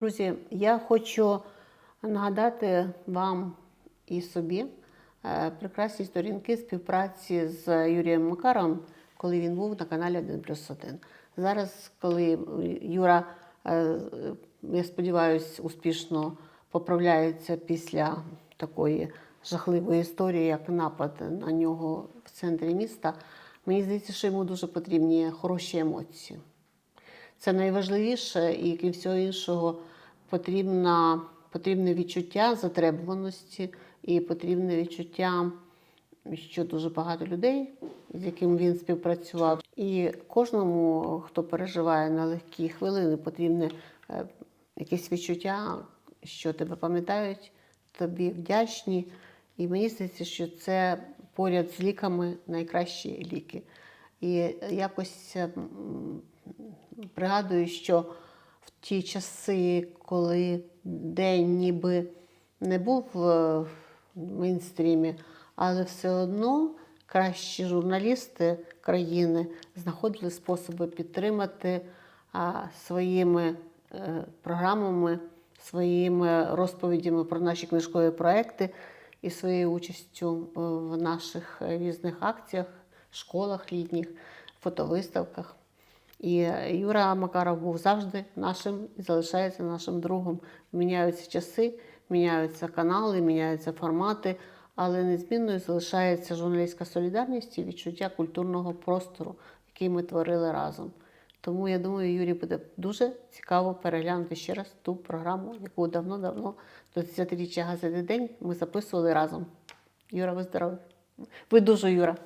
Друзі, я хочу нагадати вам і собі е, прекрасні сторінки співпраці з Юрієм Макаровим, коли він був на каналі 1 плюс 1. Зараз, коли Юра, е, я сподіваюся, успішно поправляється після такої жахливої історії, як напад на нього в центрі міста, мені здається, що йому дуже потрібні хороші емоції. Це найважливіше, і крім всього іншого, потрібна, потрібне відчуття затребуваності і потрібне відчуття, що дуже багато людей, з якими він співпрацював. І кожному, хто переживає на легкі хвилини, потрібне е, якесь відчуття, що тебе пам'ятають, тобі вдячні. І мені здається, що це поряд з ліками найкращі ліки. І якось м, пригадую, що в ті часи, коли день ніби не був е, в мейнстрімі, але все одно кращі журналісти країни знаходили способи підтримати своїми е, програмами, своїми розповідями про наші книжкові проекти і своєю участю е, в наших різних акціях, школах літніх, фотовиставках. І Юра Макаров був завжди нашим і залишається нашим другом. Міняються часи, міняються канали, міняються формати, але незмінною залишається журналістська солідарність і відчуття культурного простору, який ми творили разом. Тому я думаю, Юрі буде дуже цікаво переглянути ще раз ту програму, яку давно-давно до 10-річчя газети День ми записували разом. Юра, ви здорові. Ви дуже Юра.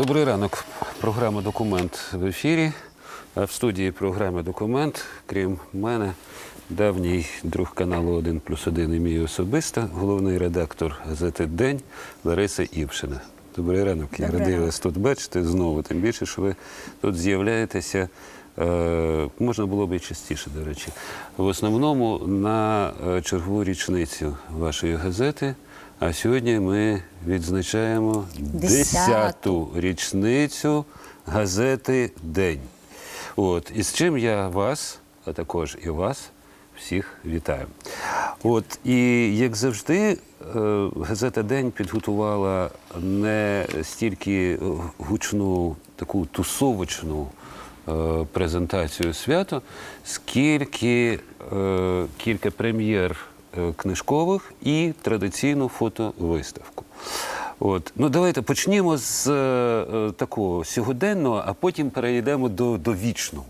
Добрий ранок. Програма Документ в ефірі. А в студії програми Документ, крім мене, давній друг каналу 1 плюс 1 і мій особисто, головний редактор газети День Лариса Івшина. Добрий ранок. Я Добрий радий ранок. вас тут бачити знову, тим більше, що ви тут з'являєтеся. Е, можна було б і частіше, до речі. В основному на е, чергову річницю вашої газети. А сьогодні ми відзначаємо Десяту. 10-ту річницю газети День. От, і з чим я вас, а також і вас, всіх вітаю. От, і як завжди, е, газета День підготувала не стільки гучну, таку тусовочну е, презентацію свято, скільки е, кілька прем'єр книжкових і традиційну фотовиставку. От. Ну, давайте почнімо з е, е, такого сьогоденного, а потім перейдемо до, до вічного.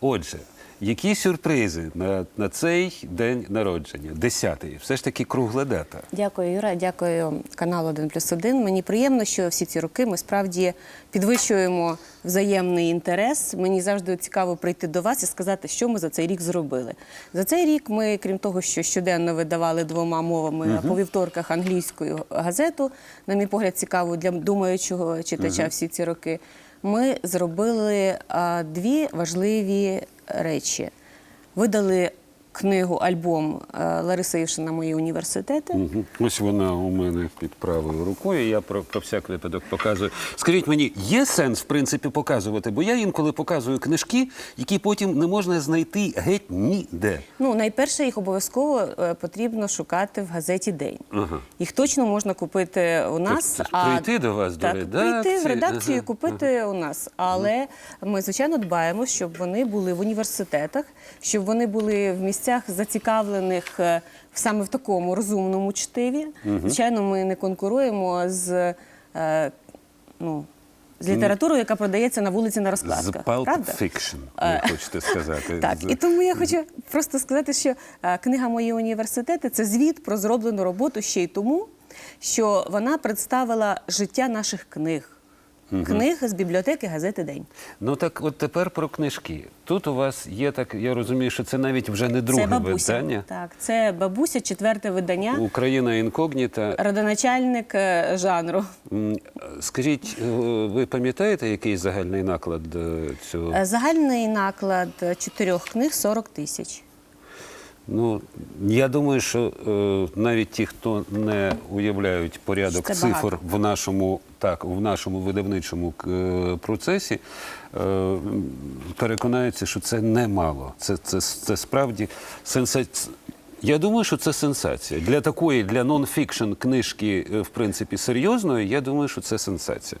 Отже, які сюрпризи на, на цей день народження? Десятий. Все ж таки кругла дата. Дякую, Юра. Дякую каналу 1 плюс 1. Мені приємно, що всі ці роки ми справді підвищуємо взаємний інтерес. Мені завжди цікаво прийти до вас і сказати, що ми за цей рік зробили. За цей рік ми, крім того, що щоденно видавали двома мовами а по вівторках англійською газету, на мій погляд, цікаву для думаючого читача всі ці роки. Ми зробили дві важливі речі. Видали книгу, альбом е, Лариси Івшина Мої університети. Ось вона у мене під правою рукою. Я про, про всяк випадок показую. Скажіть мені, є сенс в принципі показувати? Бо я інколи показую книжки, які потім не можна знайти геть ніде. Ну, найперше їх обов'язково е, потрібно шукати в газеті День. Ага. Їх точно можна купити у нас. Тобто прийти до вас, до редакції? прийти в редакцію і Ага, купити у нас. Але ми, звичайно, дбаємо, щоб вони були в університетах, щоб вони були в місцях зацікавлених е, саме в такому розумному чтиві. Звичайно, ми не конкуруємо з. е, ну, з літературою, яка продається на вулиці на З розкладках. Pulp? Fiction, Е, ви хочете сказати. Так, і тому я хочу просто сказати, що книга Мої університети це звіт про зроблену роботу ще й тому, що вона представила життя наших книг. Книг з бібліотеки газети День. Ну так от тепер про книжки. Тут у вас є так, я розумію, що це навіть вже не друге це бабуся. видання. Так, це бабуся, четверте видання, Україна інкогніта. родоначальник е, жанру. Скажіть, е, ви пам'ятаєте, який загальний наклад е, цього? Загальний наклад чотирьох книг 40 тисяч. Ну, я думаю, що е, навіть ті, хто не уявляють порядок Це цифр в нашому, так, в нашому видавничому е, процесі, е, переконаються, що це немало. Це, це, це справді сенсація. Я думаю, що це сенсація. Для такої, для нон-фікшн книжки, е, в принципі, серйозної, я думаю, що це сенсація.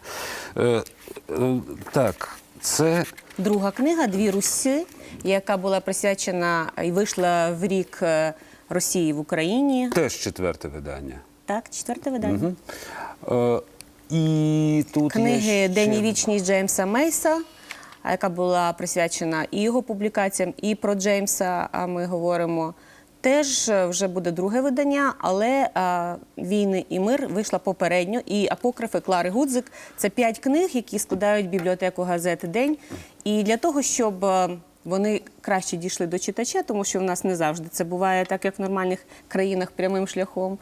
Е, е, так, це Друга книга Дві Русі, яка була присвячена і вийшла в рік е, Росії в Україні. теж четверте видання. Так, четверте видання. Е, і тут є Книги ще- День і вічність Джеймса Мейса, яка була присвячена і його публікаціям, і про Джеймса. А ми говоримо. Теж е, вже буде друге видання, але війни і мир вийшла попередньо. І апокрифи Клари Гудзик це п'ять книг, які складають бібліотеку газети День. І для того, щоб е, вони краще дійшли до читача, тому що в нас не завжди це буває так, як в нормальних країнах прямим шляхом.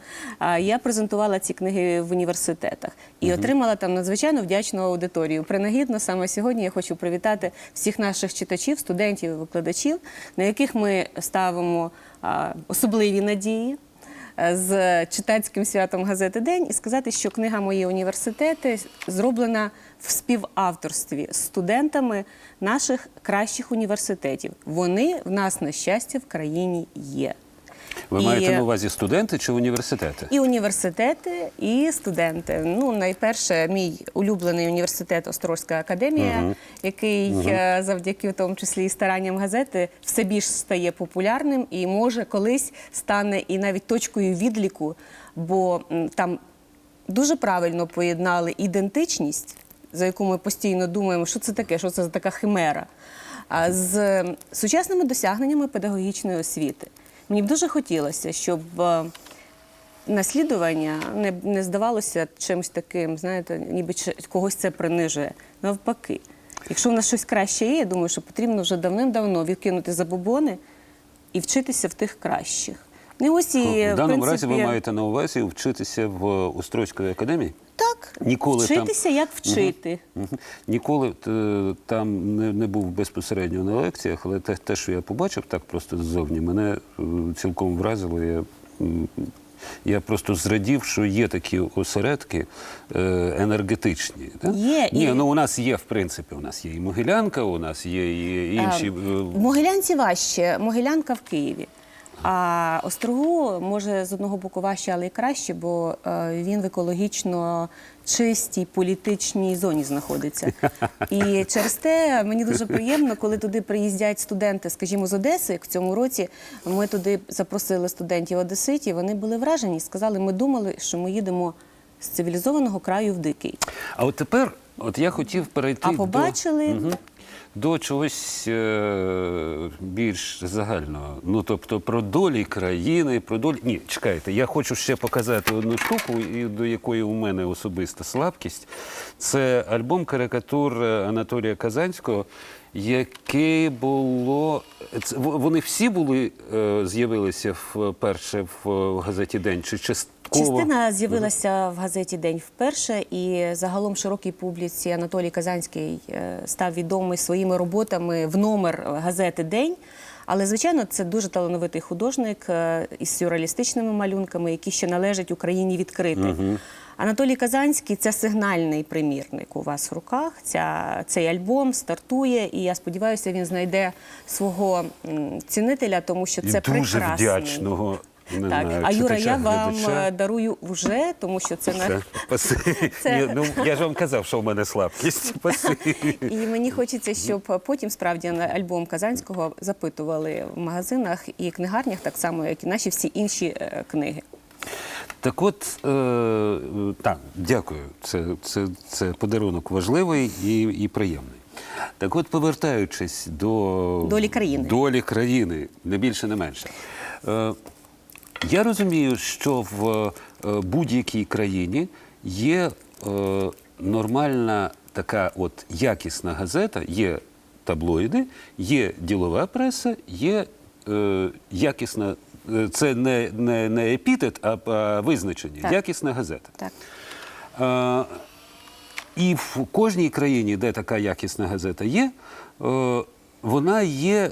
Я презентувала ці книги в університетах і отримала там надзвичайно вдячну аудиторію. Принагідно саме сьогодні я хочу привітати всіх наших читачів, студентів і викладачів, на яких ми ставимо особливі надії з читацьким святом газети День і сказати, що книга Мої університети зроблена в співавторстві з студентами наших кращих університетів. Вони в нас на щастя в країні є. Ви І- маєте на увазі студенти чи університети? І університети, і студенти. Ну, найперше, мій улюблений університет Острозька академія, який е, завдяки в тому числі і старанням газети все більш стає популярним і може колись стане і навіть точкою відліку, бо там дуже правильно поєднали ідентичність, за яку ми постійно думаємо, що це таке, що це за така химера, а з сучасними досягненнями педагогічної освіти. Мені б дуже хотілося, щоб е, наслідування не, не здавалося чимось таким, знаєте, ніби когось це принижує. Навпаки. Якщо в нас щось краще є, я думаю, що потрібно вже давним-давно відкинути забобони і вчитися в тих кращих. Не ось і, в даному принципі, разі ви маєте на увазі вчитися в Острозької академії? так, Ніколи там- вчитися, як вчити. Мгм. Ніколи е, там не, не був безпосередньо на лекціях, але те, те, що я побачив так просто ззовні, мене е, цілком вразило. Я, я просто зрадів, що є такі осередки е, енергетичні. Да? Є, Ні, і- ну у нас є, в принципі, у нас є і Могилянка, у нас є і інші. А, е, В Могилянці важче, Могилянка в Києві. А Острогу може з одного боку важче, але й краще, бо е, він в екологічно чистій політичній зоні знаходиться. І через те мені дуже приємно, коли туди приїздять студенти, скажімо, з Одеси. Як в цьому році ми туди запросили студентів Одеситів. Вони були вражені сказали, ми думали, що ми їдемо з цивілізованого краю в дикий. А от тепер, от я хотів перейти А до- побачили Мгм. До чогось е, більш загального. Ну тобто про долі країни, про долі. Ні, чекайте, я хочу ще показати одну штуку, і до якої у мене особиста слабкість. Це альбом карикатур е, Анатолія Казанського. Яке було це, вони всі були е, з'явилися вперше в газеті День чи частково? Частина з'явилася в газеті День вперше, і загалом широкій публіці Анатолій Казанський е, став відомий своїми роботами в номер газети День. Але, звичайно, це дуже талановитий художник е, із сюрреалістичними малюнками, які ще належать Україні відкрити. Анатолій Казанський це сигнальний примірник у вас в руках. Ця, цей альбом стартує, і я сподіваюся, він знайде свого цінителя, тому що І це дуже вдячного. Не Так, знаю, а Юра, я вам глядача. е, дарую вже, тому що це на. Це- Ні, ну, я ж вам казав, що в мене слабкість. І мені хочеться, щоб потім справді на альбом Казанського запитували в магазинах і книгарнях, так само як і наші всі інші е, книги. Так от, е, так, дякую. Це, це, це подарунок важливий і, і приємний. Так от, повертаючись до Долі країни. долі країни, не більше, не менше. Е, я розумію, що в е, будь-якій країні є е, нормальна така от якісна газета, є таблоїди, є ділова преса, є е, якісна. Це не, не, не епітет, а, а визначення. Так. Якісна газета. Так. Е, і в кожній країні, де така якісна газета є, е, вона є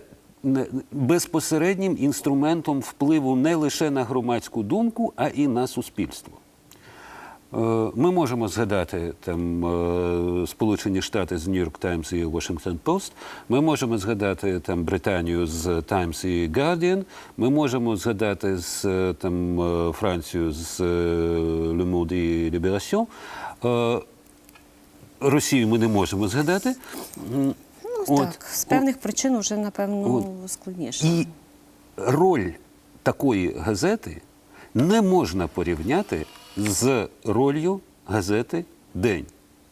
безпосереднім інструментом впливу не лише на громадську думку, а і на суспільство. Е, Ми можемо згадати там е, Сполучені Штати з Нью-Йорк Таймс і Washington Post, Ми можемо згадати там Британію з Times і Guardian, Ми можемо згадати з е, там Францію з Le Monde і Libération. Росію ми не можемо згадати. Ну, так, з певних причин вже, напевно, складніше. і роль такої газети не можна порівняти з ролью газети День.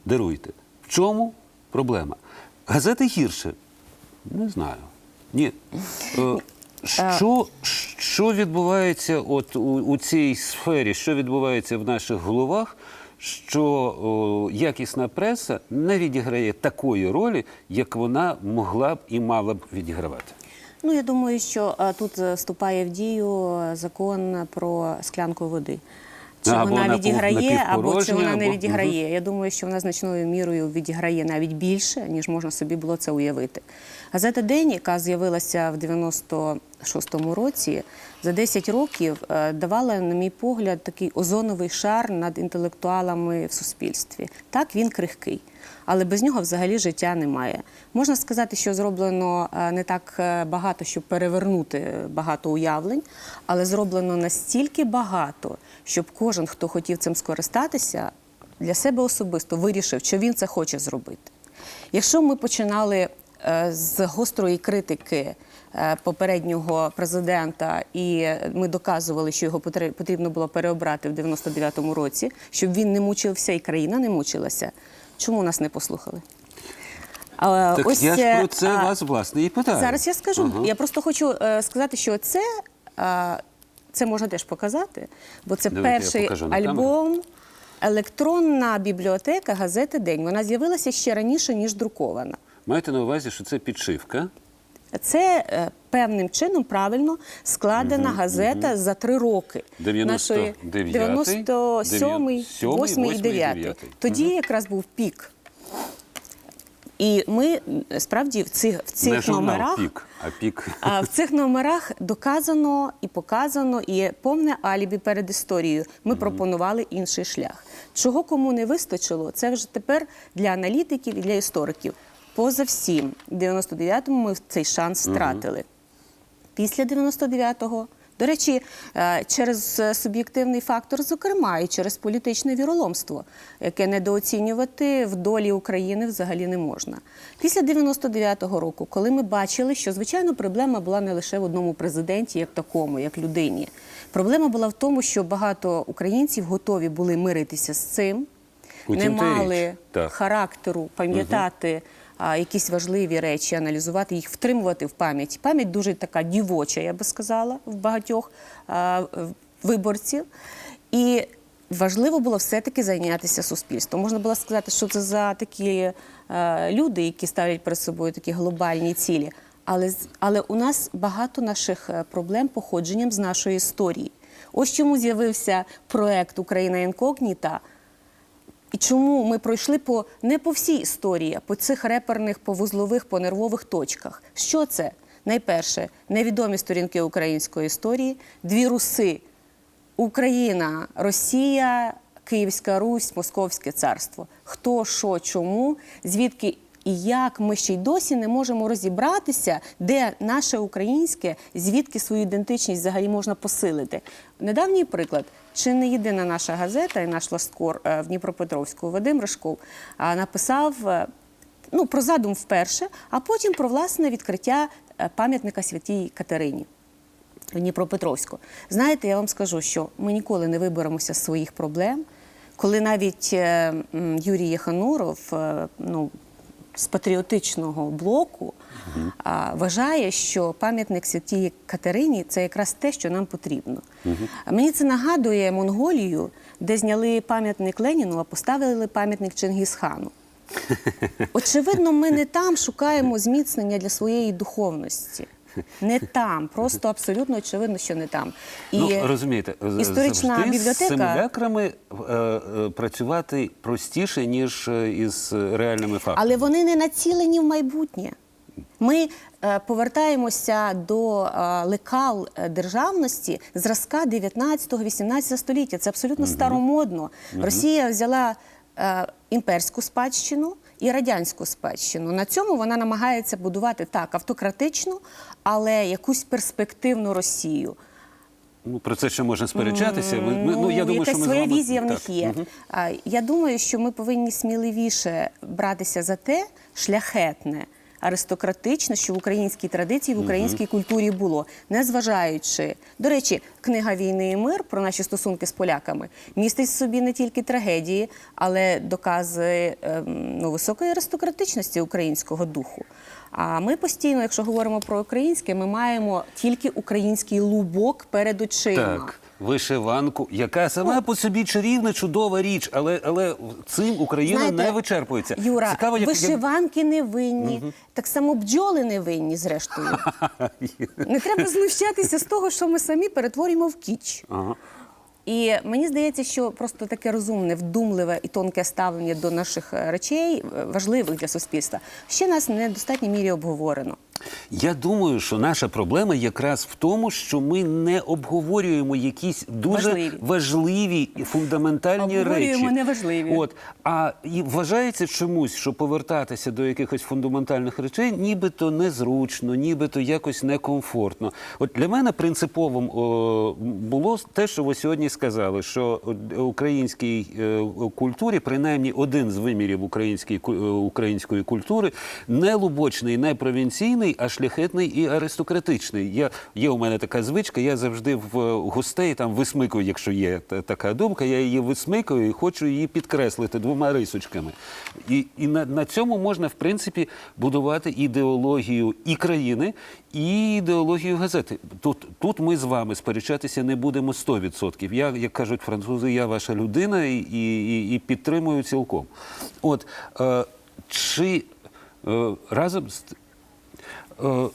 Даруйте. В чому проблема? Газети гірше? Не знаю. Ні. Е, Що, що відбувається от у, у цій сфері, що відбувається в наших головах, що о, якісна преса не відіграє такої ролі, як вона могла б і мала б відігравати? Ну, я думаю, що а, тут е, вступає в дію е, закон про склянку води. Чи Або вона відіграє, або чи вона не або- відіграє. Я думаю, що вона значною мірою відіграє навіть більше, ніж можна собі було це уявити. Газета День, яка з'явилася в 96-му році, за 10 років е, давала, на мій погляд, такий озоновий шар над інтелектуалами в суспільстві. Так, він крихкий. Але без нього взагалі життя немає. Можна сказати, що зроблено е, не так е, багато, щоб перевернути багато уявлень, але зроблено настільки багато, щоб кожен, хто хотів цим скористатися, для себе особисто вирішив, що він це хоче зробити. Якщо ми починали з гострої критики е, попереднього президента, і ми доказували, що його потрібно було переобрати в 99-му році, щоб він не мучився і країна не мучилася, чому нас не послухали? Так я ж е, про це а, вас власне і питаю. Зараз я скажу. Ага. Я просто хочу е, сказати, що це, е, це можна теж показати, бо це Давайте перший альбом. Електронна бібліотека газети День. Вона з'явилася ще раніше, ніж друкована. Маєте на увазі, що це підшивка. Це е, певним чином правильно складена газета за три роки. 99-й, Нашої 97-й, 8 і 9. Тоді якраз був пік. І ми справді в цих, в цих Не журнал номерах. пік, а пік. А в цих номерах доказано і показано, і є повне алібі перед історією. Ми пропонували інший шлях. Чого кому не вистачило, це вже тепер для аналітиків і для істориків. Поза всім, в 99-му ми цей шанс втратили. Після 99-го, до речі, е, через е, суб'єктивний фактор, зокрема, і через політичне віроломство, яке недооцінювати в долі України взагалі не можна. Після 99-го року, коли ми бачили, що звичайно проблема була не лише в одному президенті, як такому, як людині. Проблема була в тому, що багато українців готові були миритися з цим, не мали характеру пам'ятати а, якісь важливі речі, аналізувати їх, втримувати в пам'яті. Пам'ять дуже така дівоча, я би сказала, в багатьох виборців. І важливо було все-таки зайнятися суспільством. Можна було сказати, що це за такі люди, які ставлять перед собою такі глобальні цілі. Але, але у нас багато наших е, проблем походженням з нашої історії. Ось чому з'явився проект Україна інкогніта. І чому ми пройшли по не по всій історії, по цих реперних, по вузлових, по нервових точках? Що це? Найперше, невідомі сторінки української історії, дві руси: Україна, Росія, Київська Русь, Московське царство. Хто, що, чому, звідки і як ми ще й досі не можемо розібратися, де наше українське, звідки свою ідентичність взагалі можна посилити. Недавній приклад. Чи не єдина наша газета і наш ласткор е, в Дніпропетровську Вадим Ришков а, написав е, ну, про задум вперше, а потім про власне відкриття е, пам'ятника святій Катерині. Дніпропетровську. Знаєте, я вам скажу, що ми ніколи не виберемося з своїх проблем, коли навіть Юрій Єхануров, е, ну, з патріотичного блоку, а, вважає, що пам'ятник святій Катерині це якраз те, що нам потрібно. Мені це нагадує Монголію, де зняли пам'ятник Леніну, а поставили пам'ятник Чингісхану. Очевидно, ми не там шукаємо зміцнення для своєї духовності. Не там, просто абсолютно очевидно, що не там. І ну, розумієте, історична завжди з бібліотека- симулякрами е, е, працювати простіше, ніж е, із реальними фактами. але вони не націлені в майбутнє. Ми е, повертаємося до е, лекал е, державності зразка 19-18 століття. Це абсолютно старомодно. Росія взяла імперську спадщину і радянську спадщину. На цьому вона намагається будувати так автократичну, але якусь перспективну Росію. Ну, про це ще можна сперечатися. Ми, ми- ну, я думаю, що ми своя вами... візія в так. них є. А, Я думаю, що ми повинні сміливіше братися за те шляхетне, аристократичне, що в українській традиції, в українській культурі було, незважаючи. До речі, книга Війни і мир про наші стосунки з поляками містить в собі не тільки трагедії, але докази ем, ну, високої аристократичності українського духу. А ми постійно, якщо говоримо про українське, ми маємо тільки український лубок перед очима. Так, вишиванку, яка сама по собі чарівна, чудова річ, але, але цим Україна Знаєте, не вичерпується. Юра, Цікаво, як, вишиванки не винні, так само бджоли не винні, зрештою. Не треба знущатися з того, що ми самі перетворюємо в кіч. Ага. І мені здається, що просто таке розумне, вдумливе і тонке ставлення до наших е, речей, е, важливих для суспільства, ще нас в недостатній мірі обговорено. Я думаю, що наша проблема якраз в тому, що ми не обговорюємо якісь дуже Важливі. важливі і фундаментальні Обговорюємо речі. неважливі. От а і вважається чомусь, що повертатися до якихось фундаментальних речей, нібито незручно, нібито якось некомфортно. От для мене принциповим о, було те, що ви сьогодні сказали, що українській е, культурі, принаймні один з вимірів української е, української культури, не лубочний, не провінційний, а шляхетний і аристократичний. Я є у мене така звичка. Я завжди в е, гостей там висмикую, якщо є така думка, я її висмикую і хочу її підкреслити двома рисочками. І, і на, на цьому можна, в принципі, будувати ідеологію і країни, і ідеологію газети. Тут, тут ми з вами сперечатися не будемо 100%. Я, як кажуть французи, я ваша людина і, і, і підтримую цілком. От е, чи е, разом з Е,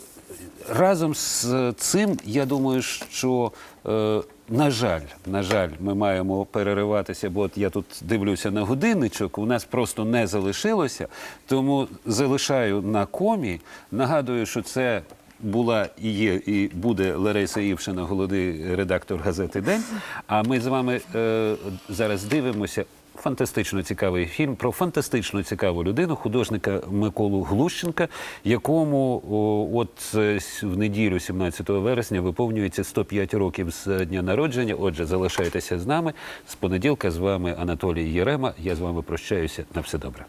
Разом з цим, я думаю, що е, на жаль, на жаль, ми маємо перериватися, бо от я тут дивлюся на годинничок, у нас просто не залишилося. Тому залишаю на комі. Нагадую, що це була і є, і буде Лариса Івшина, голодий редактор газети День. А ми з вами е, зараз дивимося фантастично цікавий фільм про фантастично цікаву людину, художника Миколу Глущенка, якому о, от е, в неділю, 17 вересня, виповнюється 105 років з дня народження. Отже, залишайтеся з нами. З понеділка з вами Анатолій Єрема. Я з вами прощаюся. На все добре.